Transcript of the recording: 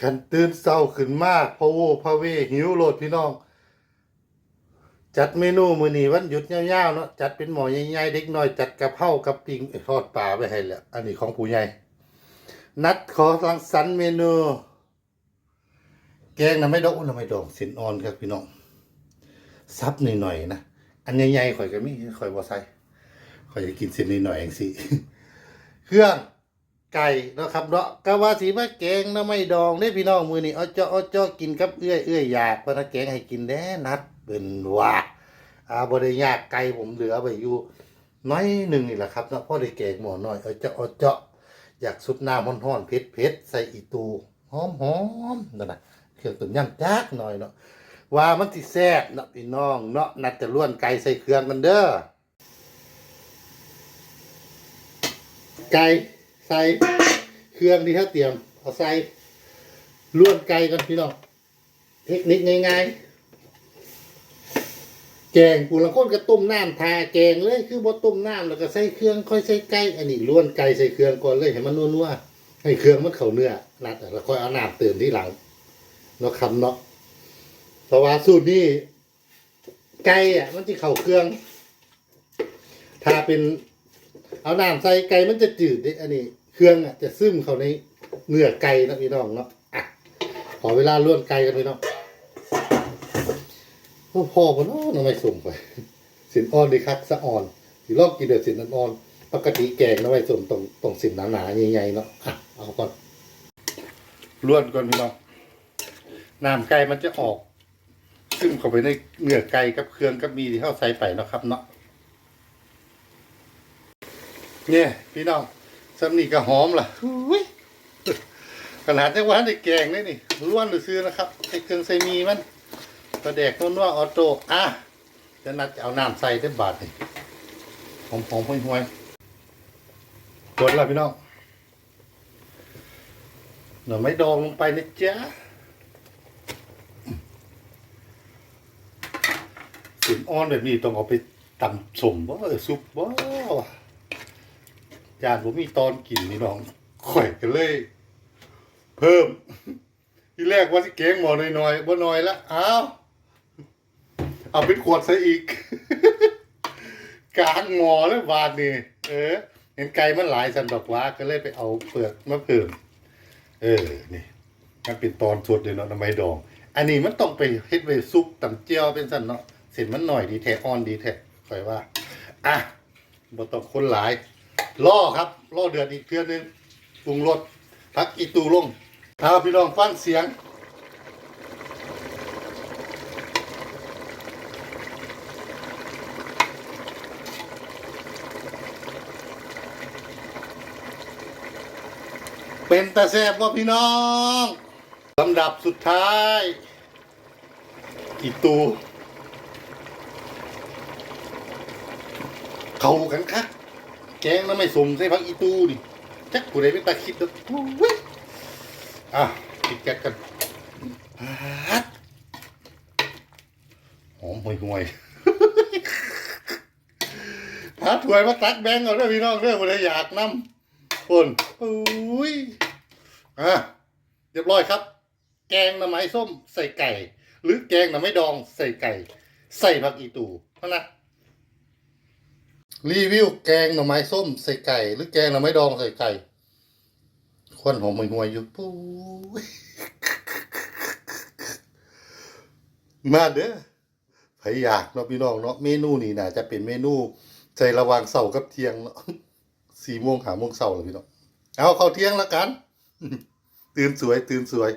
ขันตื่นเศร้าขึ้นมากพะโวพะเวหิวโลดพี่น้อง จัดเมนูมื้อนี้วันหยุดยาวๆเนาะจัดเป็นหมอใหญ่ๆเด็กน้อยจัดกะเพรากับปิงทอดปลาไว้ให้แล้วอันนี้ของผู้ใหญ่นัดขอรังสรรค์เมนู แกงน่ะไม่ดองน่ะไม่ดองสินอ่อนครับพี่น้องซับหน่อยๆนะอันใหญ่ๆข่อยก็มีข่อยบ่ใส่ข่อยจะกินสินหน่อยๆเองสิเครื่อง ไก่เนาะครับเนาะก็ว่าสิว่าแกงน่ะไม่ดองเด้พี่น้องมือนี้เอาเจาะเอาเจาะกินกับเอื้อยเอื้อยอยากพราะแกงให้กินแน่นัดเป็นว่าอ่าบ่ได้ยากไก่ผมเหลือไว้อยู่น้อยหนึ่งนี่แหละครับเนาะพ่อได้แกงหมอน้อยเอาเจาะเอาเจาะอยากสุดน้ำร้อนๆเผ็ดๆใส่อีตูหอมๆนั่นนะเครื่องต้มยำจักหน่อยเนาะว่ามันสิแซ่บเนาะพี่น้องเนาะนัดจะล้วนไก่ใส่เครื่องกันเด้อไก่ ใส่เครื่องที่เขาเตรียม เอาใส่ล้วนไก่กันพี่น้องเทคนิคง่ายๆแกงปูละคนก็ต้มน้ำทาแกงเลย คือบ่ต้มน้ำแล้วก็ใส่เครื่องค่อยใส่ไก่อันนี้ล้วนไก่ใส่เครื่องก่อนเลยให้มันนัวๆให้เครื่องมันเข้าเนื้อนัดแล้วค่อยเอาน้ำเติมที่หลังเนาะคำเนาะเพราะว่าสูตรนี้ไก่อะ มันจะเข้าเครื่อง ถ้าเป็น เอาน้ำใส่ไก่มันจะจืดด้อันนี้ เครื่องอะจะซึมเข้าในเนื้อไก่นะพี่น้องเนาะอะขอเวลาล้วนไก่กันพี่น้องโอ้พ่อคนน้องทำไมส่งไปสินอ่อนดีคักสะอ่อนสิลองกินเดือดสินอ่อนปกติแกงนะไว้ส่งตรงตรงสินหนาๆใหญ่ๆเนาะอะเอาก่อนล้วนก่อนพี่น้องน้ำไก่มันจะออก ซึมเข้าไปในเนื้อไก่กับเครื่องกับมีที่เข้าใส่ไปเนาะครับเนาะเนี่ยพี่น้อง สำนีก็หอมล่ะขนาดจังหวะได้แกงเลยนี่ล้วนหรือซื้อนะครับใส่เครื่องใส่มีมันกระแดกนวๆออโต้อะจะนัดเอาน้ำใส่ได้บาทนี่หอมหอมห่วยห่วยๆกดล้วพี่น้องหน่อไม้ดองลงไปนะจ๊ะสินอ่อนแบบนี้ต้องเอาไปตำสมบ่ซุปบ่ วะจานผมมีตอนกินนี่น้องข่อยกันเลย เพิ่ม ที่แรกว่าสิเก้งหมอน้อยๆบ่น้อยละอ้าวเอาเป็นขวดซะอีก กลางหมอเลยบาทนี่เออ เห็นไก่มันหลายสันดอกว่าก็เลยไปเอาเปลือกมาเพิ่ม เออนี่มันเป็นตอนสดเลยเนาะทำไมดอง อันนี้มันต้องไปเฮ็ดไว้ซุปตำเจียวเป็นสันเนาะเส้นมันหน่อยดีแท้อ่อนดีแท้ข่อยว่า อะบ่ต้องคนหลาย ล่อครับล่อเดือดอีกเทื่อนนึงปรุงรสพักอีตูลงเอาพี่น้องฟังเสียงเป็นตาแซบว่าพี่น้องลำดับสุดท้ายอีตู เขากันครับ แกงแล้วไม่สมใส่ผักอีตูดิจักผู้ใดเป็นตาคิดดอกอุ้ยอะปิดแก๊สกันหอมห่วยห่วยหาถ้วยมาตักแบงเอาเด้อพี่น้องเด้อผู้ใดอยากนำคนอุ้ยอะเรียบร้อยครับ แกงหน่อไม้ส้มใส่ไก่ หรือแกงหน่อไม้ดองใส่ไก่ ใส่ผักอีตูเท่านั้น รีวิวแกงหน่อไม้ส้มใส่ไก่ หรือแกงหน่อไม้ดองใส่ไก่ควันหอมหวยๆอยู่ปุ้ยมาเด้อใครอยากเนาะพี่น้องเนาะเมนูนี้น่าจะเป็นเมนูใจระวางเสาร์กับเทียงเนาะสี่โมงหาโมงเสาร์เลยพี่น้องเอาเข้าเที่ยงแล้วกัน ตื่นสวย ตื่นสวย